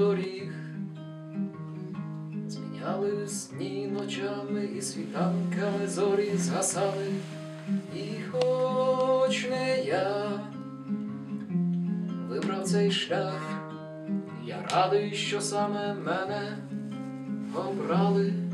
доріг. Зміняли сні ночами і світанками зорі згасали, і хоч не я вибрав цей шлях, я радий, що саме мене обрали.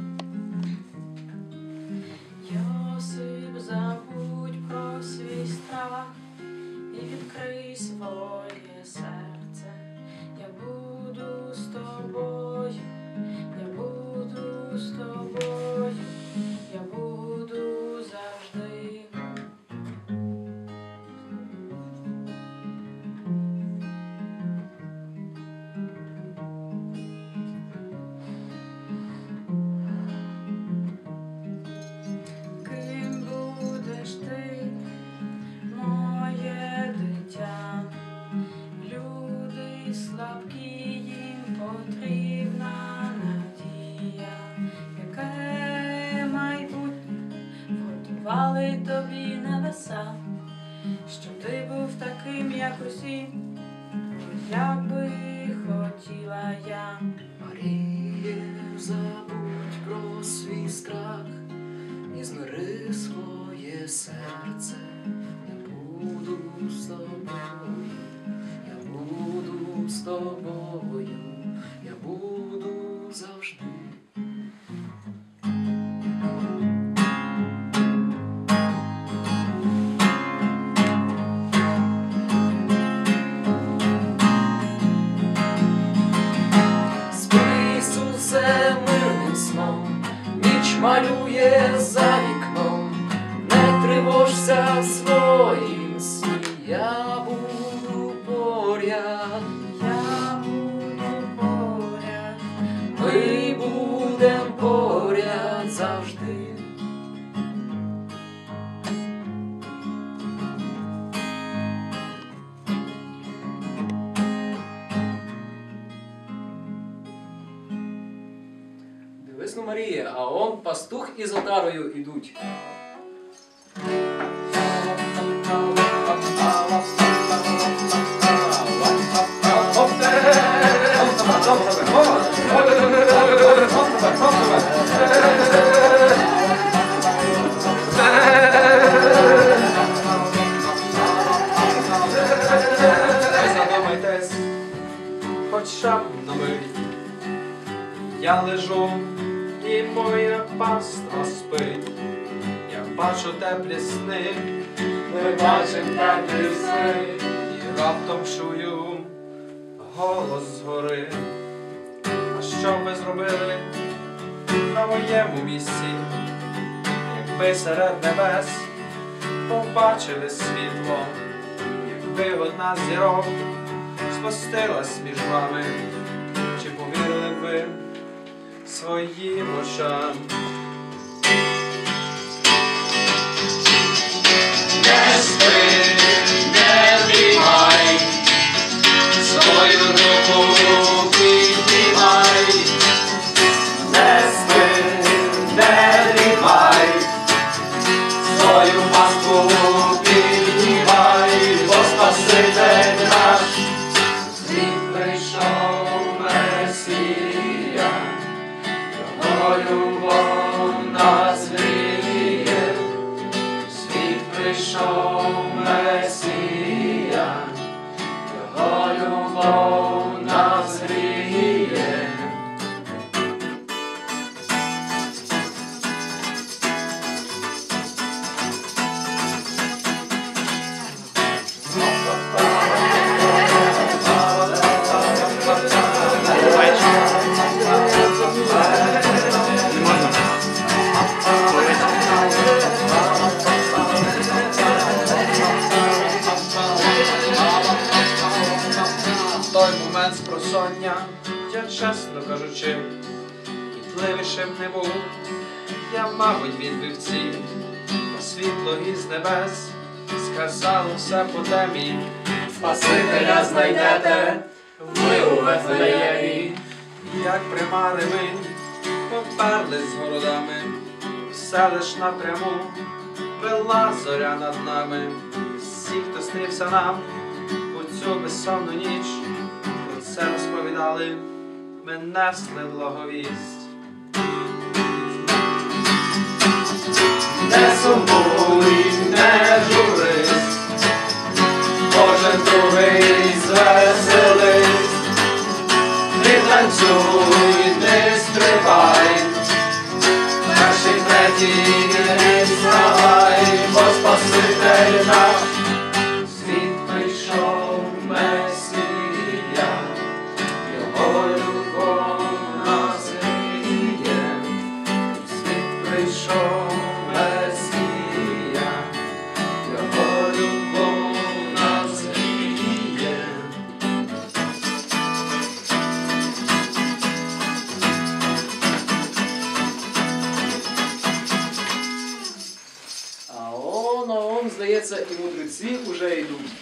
Готували тобі небеса, щоб ти був таким, як усі, як би хотіла я. Маріє, забудь про свій страх і змири своє серце. Я буду з тобою, я буду з тобою, сном, ніч малює за Марія, а он пастух із отарою ідуть. Бачу теплі сни, ми бачим теплі сни, і раптом чую голос згори. А що ви зробили на моєму місці, якби серед небес побачили світло, якби одна з зірок спустилась між вами, чи повірили ви своїм очам? Не кажучи, кітливішим не був, я, мабуть, від вівці, та світло із небес сказало все по темі. Спасителя знайдете ви у Вифлеємі. як примари ми поперли з городами, все лиш напряму вела зоря над нами, всі, хто снився нам у цю безсонну ніч про це розповідали, ми несли благовість. Не сумуй, не журись, кожен другий звеселись, не танцюй, не стрибай, перший третій он, здається, і мудреці уже йдуть.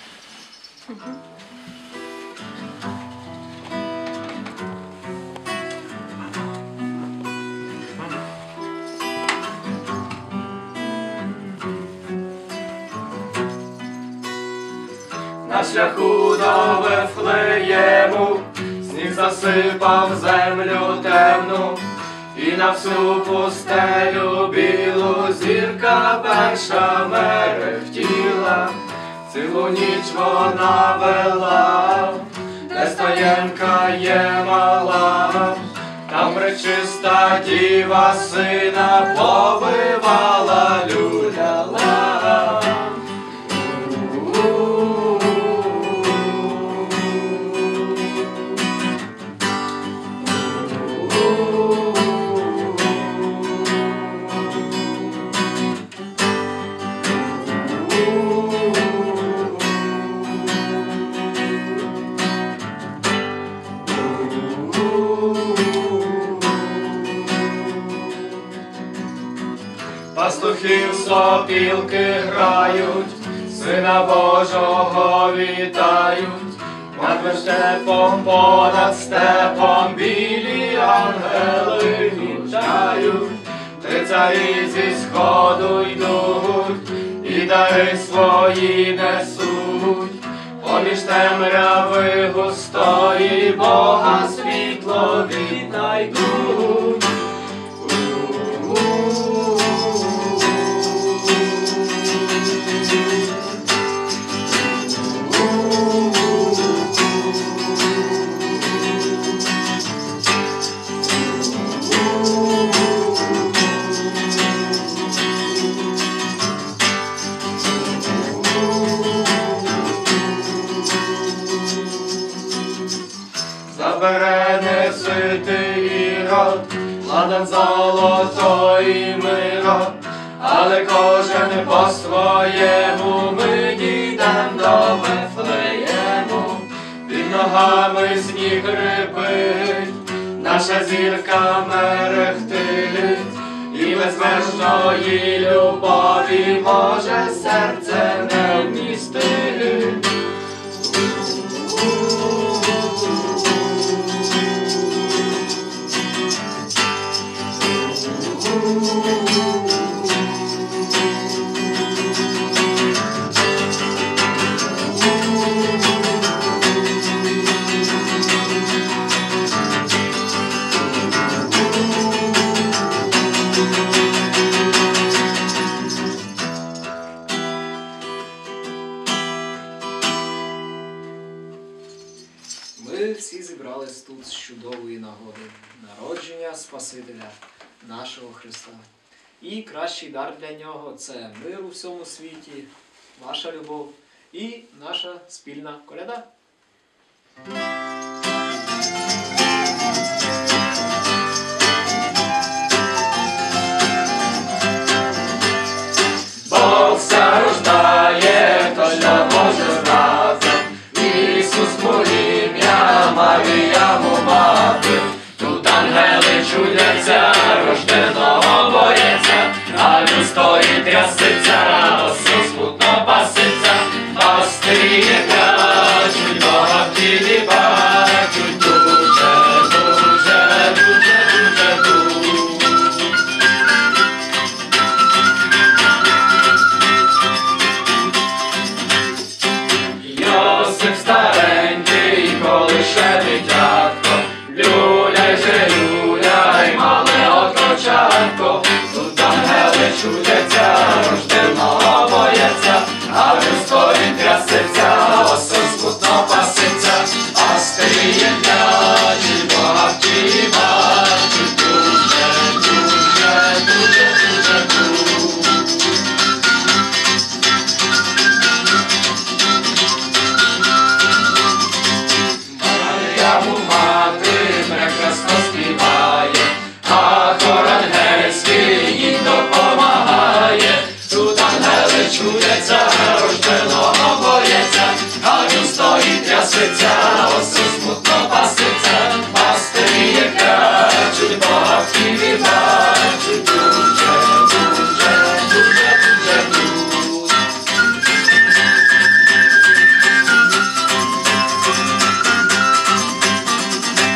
На шляху до Вифлеєму сніг засипав землю темну, на всю пустелю білу зірка перша мерехтіла, цілу ніч вона вела, де стоянка є мала, там пречиста діва сина повивала люляла. Сопілки грають, Сина Божого вітають, над вертепом понад степом білі ангели вітають, три царі зі сходу йдуть, і дари свої несуть, поміж темряви густої Бога світло віднайдуть. Ладан золотої миро, але кожен по своєму ми дійдем до Вифлеєму, під ногами сніг рипить, наша зірка мерехтить, і безмежної любові може серце не вмістить. Ми всі зібрались тут з чудової нагоди. Народження Спасителя нашого Христа. І кращий дар для нього це мир у всьому світі, ваша любов і наша спільна коляда. баситься, осу смутно баситься, пастирі яка, чуть Бога в тім віддав.